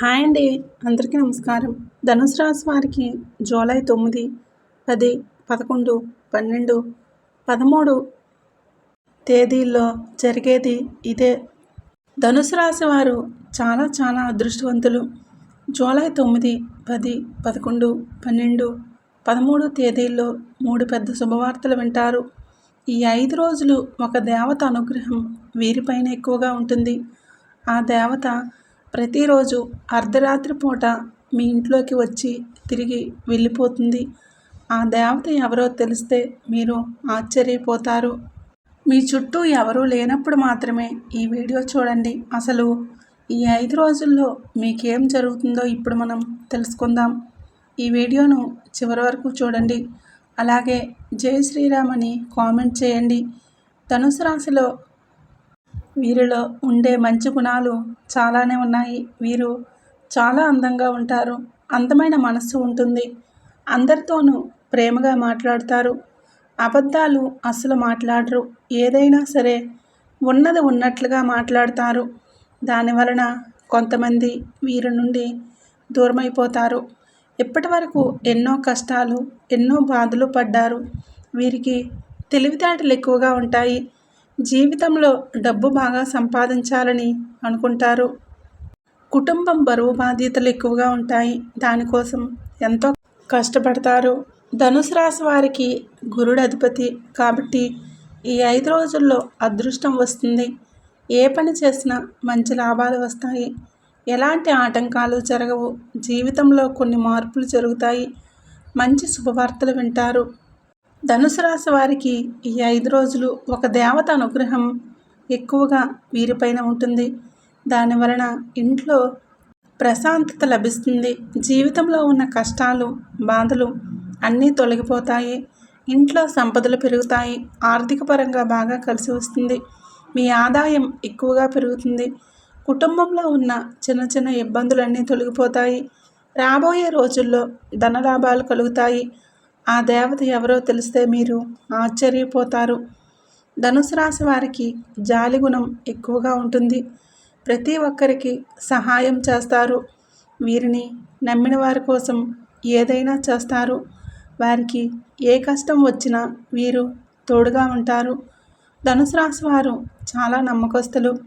Hi అండి. అందరికీ నమస్కారం. ధనుసు రాశి వారికి జూలై తొమ్మిది పది పదకొండు పన్నెండు పదమూడు తేదీల్లో జరిగేది ఇదే. ధనుసు రాశి వారు చాలా చాలా అదృష్టవంతులు. జూలై తొమ్మిది పది పదకొండు పన్నెండు పదమూడు తేదీల్లో మూడు పెద్ద శుభవార్తలు వింటారు. ఈ ఐదు రోజులు ఒక దేవత అనుగ్రహం వీరిపైన ఎక్కువగా ఉంటుంది. ఆ దేవత ప్రతిరోజు అర్ధరాత్రి పూట మీ ఇంట్లోకి వచ్చి తిరిగి వెళ్ళిపోతుంది. ఆ దేవత ఎవరో తెలిస్తే మీరు ఆశ్చర్యపోతారు. మీ చుట్టూ ఎవరూ లేనప్పుడు మాత్రమే ఈ వీడియో చూడండి. అసలు ఈ ఐదు రోజుల్లో మీకేం జరుగుతుందో ఇప్పుడు మనం తెలుసుకుందాం. ఈ వీడియోను చివరి వరకు చూడండి. అలాగే జై శ్రీరామ్ అని కామెంట్ చేయండి. ధనుసు రాశిలో వీరిలో ఉండే మంచి గుణాలు చాలానే ఉన్నాయి. వీరు చాలా అందంగా ఉంటారు. అందమైన మనస్సు ఉంటుంది. అందరితోనూ ప్రేమగా మాట్లాడతారు. అబద్ధాలు అసలు మాట్లాడరు. ఏదైనా సరే ఉన్నది ఉన్నట్లుగా మాట్లాడతారు. దాని వలన కొంతమంది వీరి నుండి దూరమైపోతారు. ఇప్పటి వరకు ఎన్నో కష్టాలు ఎన్నో బాధలు పడ్డారు. వీరికి తెలివితేటలు ఎక్కువగా ఉంటాయి. జీవితంలో డబ్బు బాగా సంపాదించాలని అనుకుంటారు. కుటుంబం బరువు బాధ్యతలు ఎక్కువగా ఉంటాయి. దానికోసం ఎంతో కష్టపడతారు. ధనుసు రాశి వారికి గురుడు అధిపతి కాబట్టి ఈ ఐదు రోజుల్లో అదృష్టం వస్తుంది. ఏ పని చేసినా మంచి లాభాలు వస్తాయి. ఎలాంటి ఆటంకాలు జరగవు. జీవితంలో కొన్ని మార్పులు జరుగుతాయి. మంచి శుభవార్తలు వింటారు. ధనుసు రాశి వారికి ఈ ఐదు రోజులు ఒక దేవత అనుగ్రహం ఎక్కువగా వీరిపైన ఉంటుంది. దాని వలన ఇంట్లో ప్రశాంతత లభిస్తుంది. జీవితంలో ఉన్న కష్టాలు బాధలు అన్నీ తొలగిపోతాయి. ఇంట్లో సంపదలు పెరుగుతాయి. ఆర్థిక పరంగా బాగా కలిసి వస్తుంది. మీ ఆదాయం ఎక్కువగా పెరుగుతుంది. కుటుంబంలో ఉన్న చిన్న చిన్న ఇబ్బందులన్నీ తొలగిపోతాయి. రాబోయే రోజుల్లో ధనలాభాలు కలుగుతాయి. ఆ దేవత ఎవరో తెలిస్తే మీరు ఆశ్చర్యపోతారు. ధనుసు రాశి వారికి జాలి గుణం ఎక్కువగా ఉంటుంది. ప్రతి ఒక్కరికి సహాయం చేస్తారు. వీరిని నమ్మిన వారి కోసం ఏదైనా చేస్తారు. వారికి ఏ కష్టం వచ్చినా వీరు తోడుగా ఉంటారు. ధనుసు రాశి వారు చాలా నమ్మకస్తులు.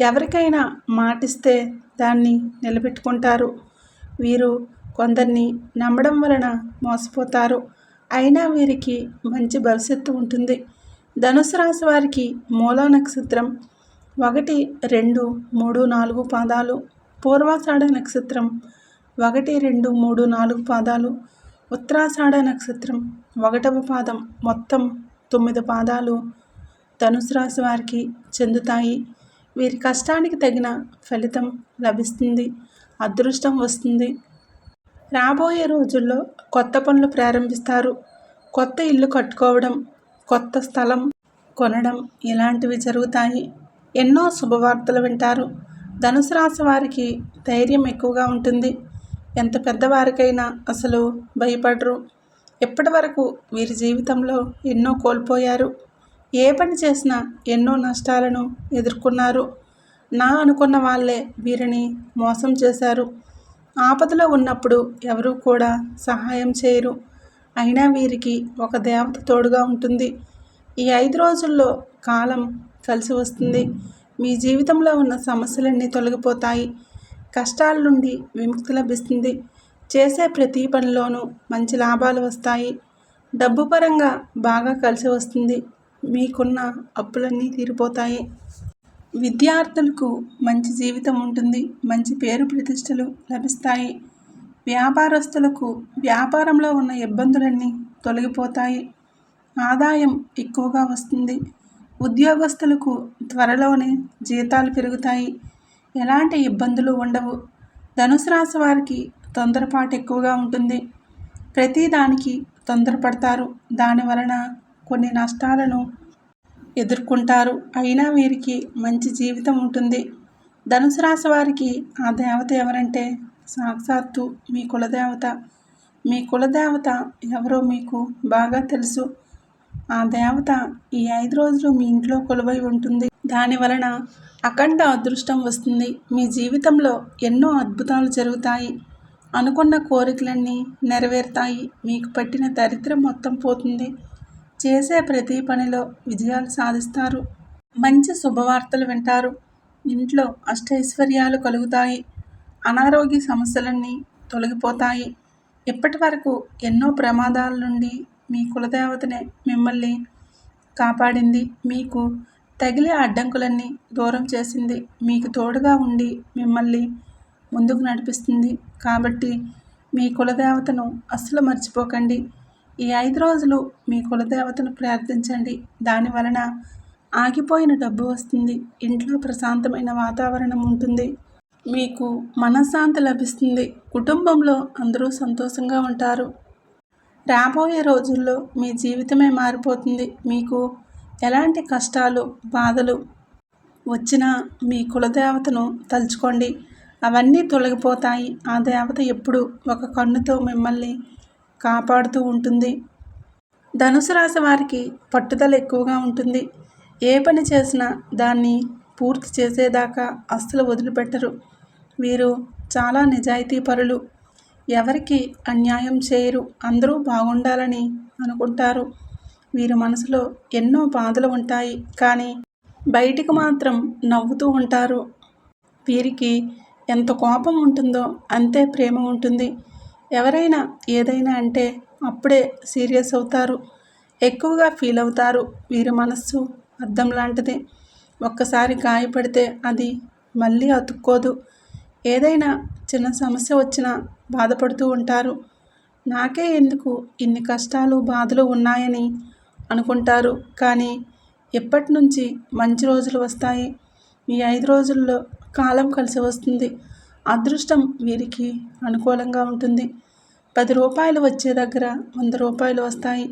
ఎవరికైనా మాటిస్తే దాన్ని నిలబెట్టుకుంటారు. వీరు కొందరిని నమ్మడం వలన మోసపోతారు. అయినా వీరికి మంచి భవిష్యత్తు ఉంటుంది. ధనుసు రాశి వారికి మూలా నక్షత్రం ఒకటి రెండు మూడు నాలుగు పాదాలు. పూర్వాషాఢ నక్షత్రం ఒకటి రెండు మూడు నాలుగు పాదాలు. ఉత్తరాషాఢ నక్షత్రం ఒకటవ పాదం మొత్తం తొమ్మిది పాదాలు ధనుసు రాశి వారికి చెందుతాయి. వీరి కష్టానికి తగిన ఫలితం లభిస్తుంది. అదృష్టం వస్తుంది. రాబోయే రోజుల్లో కొత్త పనులు ప్రారంభిస్తారు. కొత్త ఇల్లు కట్టుకోవడం కొత్త స్థలం కొనడం ఇలాంటివి జరుగుతాయి. ఎన్నో శుభవార్తలు వింటారు. ధనుసు రాశి వారికి ధైర్యం ఎక్కువగా ఉంటుంది. ఎంత పెద్దవారికైనా అసలు భయపడరు. ఎప్పటి వరకు వీరి జీవితంలో ఎన్నో కోల్పోయారు. ఏ పని చేసినా ఎన్నో నష్టాలను ఎదుర్కొన్నారు. నా అనుకున్న వాళ్ళే వీరిని మోసం చేశారు. ఆపదలో ఉన్నప్పుడు ఎవరూ కూడా సహాయం చేయరు. అయినా వీరికి ఒక దేవత తోడుగా ఉంటుంది. ఈ ఐదు రోజుల్లో కాలం కలిసి వస్తుంది. మీ జీవితంలో ఉన్న సమస్యలన్నీ తొలగిపోతాయి. కష్టాల నుండి విముక్తి లభిస్తుంది. చేసే ప్రతి పనిలోనూ మంచి లాభాలు వస్తాయి. డబ్బు పరంగా బాగా కలిసి వస్తుంది. మీకున్న అప్పులన్నీ తీరిపోతాయి. విద్యార్థులకు మంచి జీవితం ఉంటుంది మంచి పేరు ప్రతిష్టలు లభిస్తాయి. వ్యాపారస్తులకు వ్యాపారంలో ఉన్న ఇబ్బందులన్నీ తొలగిపోతాయి. ఆదాయం ఎక్కువగా వస్తుంది. ఉద్యోగస్తులకు త్వరలోనే జీతాలు పెరుగుతాయి. ఎలాంటి ఇబ్బందులు ఉండవు. ధనుసు రాశి వారికి తొందరపాటు ఎక్కువగా ఉంటుంది. ప్రతిదానికి తొందరపడతారు. దాని వలన కొన్ని నష్టాలను ఎదుర్కొంటారు. అయినా వీరికి మంచి జీవితం ఉంటుంది. ధనుసు రాశి వారికి ఆ దేవత ఎవరంటే సాక్షాత్తు మీ కులదేవత. మీ కులదేవత ఎవరో మీకు బాగా తెలుసు. ఆ దేవత ఈ ఐదు రోజులు మీ ఇంట్లో కొలువై ఉంటుంది. దాని వలన అఖండ అదృష్టం వస్తుంది. మీ జీవితంలో ఎన్నో అద్భుతాలు జరుగుతాయి. అనుకున్న కోరికలన్నీ నెరవేరుతాయి. మీకు పట్టిన దరిద్రం మొత్తం పోతుంది. చేసే ప్రతి పనిలో విజయాలు సాధిస్తారు. మంచి శుభవార్తలు వింటారు. ఇంట్లో అష్టైశ్వర్యాలు కలుగుతాయి. అనారోగ్య సమస్యలన్నీ తొలగిపోతాయి. ఇప్పటి వరకు ఎన్నో ప్రమాదాల నుండి మీ కులదేవతనే మిమ్మల్ని కాపాడింది? మీకు తగిలే అడ్డంకులన్నీ దూరం చేసింది. మీకు తోడుగా ఉండి మిమ్మల్ని ముందుకు నడిపిస్తుంది. కాబట్టి మీ కులదేవతను అస్సలు మర్చిపోకండి. ఈ ఐదు రోజులు మీ కులదేవతను ప్రార్థించండి. దాని వలన ఆగిపోయిన డబ్బు వస్తుంది. ఇంట్లో ప్రశాంతమైన వాతావరణం ఉంటుంది. మీకు మనశ్శాంతి లభిస్తుంది. కుటుంబంలో అందరూ సంతోషంగా ఉంటారు. రాబోయే రోజుల్లో మీ జీవితమే మారిపోతుంది. మీకు ఎలాంటి కష్టాలు బాధలు వచ్చినా మీ కులదేవతను తలుచుకోండి. అవన్నీ తొలగిపోతాయి. ఆ దేవత ఎప్పుడు ఒక కన్నుతో మిమ్మల్ని కాపాడుతూ ఉంటుంది. ధనుసు రాశి వారికి పట్టుదల ఎక్కువగా ఉంటుంది. ఏ పని చేసినా దాన్ని పూర్తి చేసేదాకా అస్సలు వదిలిపెట్టరు. వీరు చాలా నిజాయితీ పరులు ఎవరికి అన్యాయం చేయరు. అందరూ బాగుండాలని అనుకుంటారు. వీరి మనసులో ఎన్నో బాధలు ఉంటాయి. కానీ బయటికి మాత్రం నవ్వుతూ ఉంటారు. వీరికి ఎంత కోపం ఉంటుందో అంతే ప్రేమ ఉంటుంది. ఎవరైనా ఏదైనా అంటే అప్పుడే సీరియస్ అవుతారు. ఎక్కువగా ఫీల్ అవుతారు. వీరి మనస్సు అద్దం లాంటిది. ఒక్కసారి గాయపడితే అది మళ్ళీ అతుక్కోదు. ఏదైనా చిన్న సమస్య వచ్చినా బాధపడుతూ ఉంటారు. నాకే ఎందుకు ఇన్ని కష్టాలు బాధలు ఉన్నాయని అనుకుంటారు. కానీ ఎప్పటి నుంచి మంచి రోజులు వస్తాయి? ఈ ఐదు రోజుల్లో కాలం కలిసి వస్తుంది. అదృష్టం వీరికి అనుకూలంగా ఉంటుంది. పది రూపాయలు వచ్చే దగ్గర వంద రూపాయలు వస్తాయి.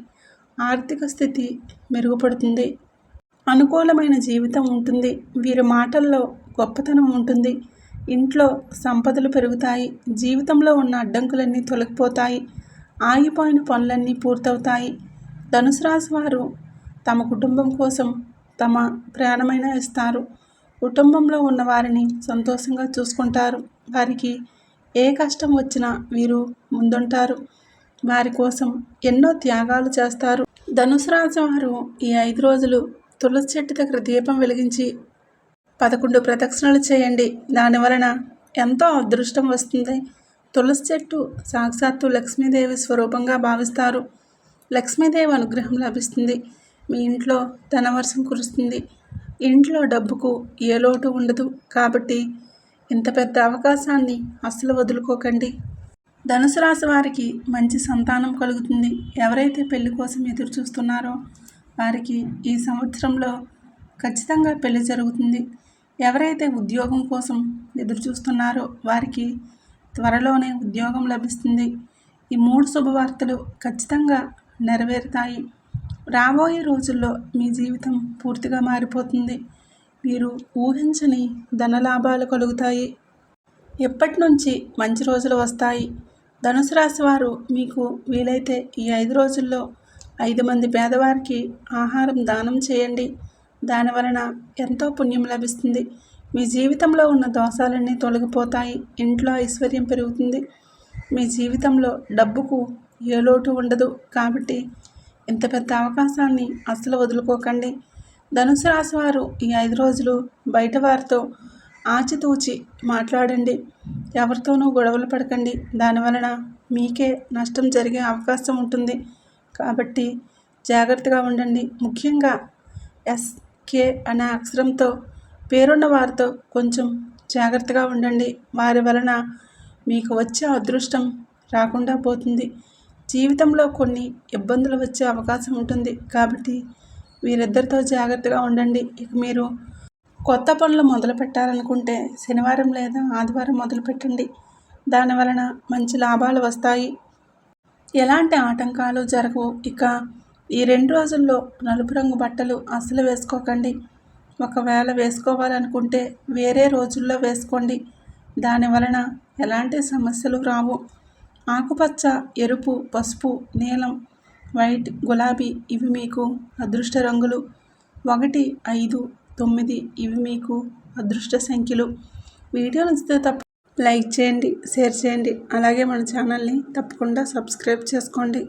ఆర్థిక స్థితి మెరుగుపడుతుంది. అనుకూలమైన జీవితం ఉంటుంది. వీరి మాటల్లో గొప్పతనం ఉంటుంది. ఇంట్లో సంపదలు పెరుగుతాయి. జీవితంలో ఉన్న అడ్డంకులన్నీ తొలగిపోతాయి. ఆగిపోయిన పనులన్నీ పూర్తవుతాయి. ధనుసు రాశి వారు తమ కుటుంబం కోసం తమ ప్రాణమైన ఇస్తారు. కుటుంబంలో ఉన్న వారిని సంతోషంగా చూసుకుంటారు. వారికి ఏ కష్టం వచ్చినా వీరు ముందుంటారు. వారి కోసం ఎన్నో త్యాగాలు చేస్తారు. ధనుసు రాశి వారు ఈ ఐదు రోజులు తులసి చెట్టు దగ్గర దీపం వెలిగించి పదకొండు ప్రదక్షిణలు చేయండి. దాని వలన ఎంతో అదృష్టం వస్తుంది. తులసి చెట్టు సాక్షాత్తు లక్ష్మీదేవి స్వరూపంగా భావిస్తారు. లక్ష్మీదేవి అనుగ్రహం లభిస్తుంది. మీ ఇంట్లో ధనవర్షం కురుస్తుంది. ఇంట్లో డబ్బుకు ఏ లోటు ఉండదు కాబట్టి ఇంత పెద్ద అవకాశాన్ని అస్సలు వదులుకోకండి. ధనుసు రాశి వారికి మంచి సంతానం కలుగుతుంది. ఎవరైతే పెళ్ళి కోసం ఎదురు చూస్తున్నారో వారికి ఈ సంవత్సరంలో ఖచ్చితంగా పెళ్ళి జరుగుతుంది. ఎవరైతే ఉద్యోగం కోసం ఎదురు చూస్తున్నారో వారికి త్వరలోనే ఉద్యోగం లభిస్తుంది. ఈ మూడు శుభవార్తలు ఖచ్చితంగా నెరవేరుతాయి. రాబోయే రోజుల్లో మీ జీవితం పూర్తిగా మారిపోతుంది. మీరు ఊహించని ధనలాభాలు కలుగుతాయి. ఎప్పటి నుంచి మంచి రోజులు వస్తాయి? ధనుసు రాశి వారు మీకు వీలైతే ఈ ఐదు రోజుల్లో ఐదు మంది పేదవారికి ఆహారం దానం చేయండి. దాని వలన ఎంతో పుణ్యం లభిస్తుంది. మీ జీవితంలో ఉన్న దోషాలన్నీ తొలగిపోతాయి. ఇంట్లో ఐశ్వర్యం పెరుగుతుంది. మీ జీవితంలో డబ్బుకు ఏ లోటు ఉండదు. కాబట్టి ఇంత పెద్ద అవకాశాన్ని అస్సలు వదులుకోకండి. ధనుసు రాశి వారు ఈ ఐదు రోజులు బయట వారితో ఆచితూచి మాట్లాడండి. ఎవరితోనూ గొడవలు పడకండి. దానివలన మీకే నష్టం జరిగే అవకాశం ఉంటుంది. కాబట్టి జాగ్రత్తగా ఉండండి. ముఖ్యంగా ఎస్కే అనే అక్షరంతో పేరున్న వారితో కొంచెం జాగ్రత్తగా ఉండండి. వారి వలన మీకు వచ్చే అదృష్టం రాకుండా పోతుంది. జీవితంలో కొన్ని ఇబ్బందులు వచ్చే అవకాశం ఉంటుంది కాబట్టి వీరిద్దరితో జాగ్రత్తగా ఉండండి. ఇక మీరు కొత్త పనులు మొదలు పెట్టాలనుకుంటే శనివారం లేదా ఆదివారం మొదలు పెట్టండి. దాని వలన మంచి లాభాలు వస్తాయి. ఎలాంటి ఆటంకాలు జరగవు. ఇక ఈ రెండు రోజుల్లో నలుపు రంగు బట్టలు అస్సలు వేసుకోకండి. ఒకవేళ వేసుకోవాలనుకుంటే వేరే రోజుల్లో వేసుకోండి. దాని వలన ఎలాంటి సమస్యలు రావు. ఆకుపచ్చ ఎరుపు పసుపు నీలం వైట్ గులాబీ ఇవి మీకు అదృష్ట రంగులు ఒకటి ఐదు తొమ్మిది ఇవి మీకు అదృష్ట సంఖ్యలు. వీడియో నచ్చితే తప్ప లైక్ చేయండి షేర్ చేయండి. అలాగే మన ఛానల్ని తప్పకుండా సబ్స్క్రైబ్ చేసుకోండి.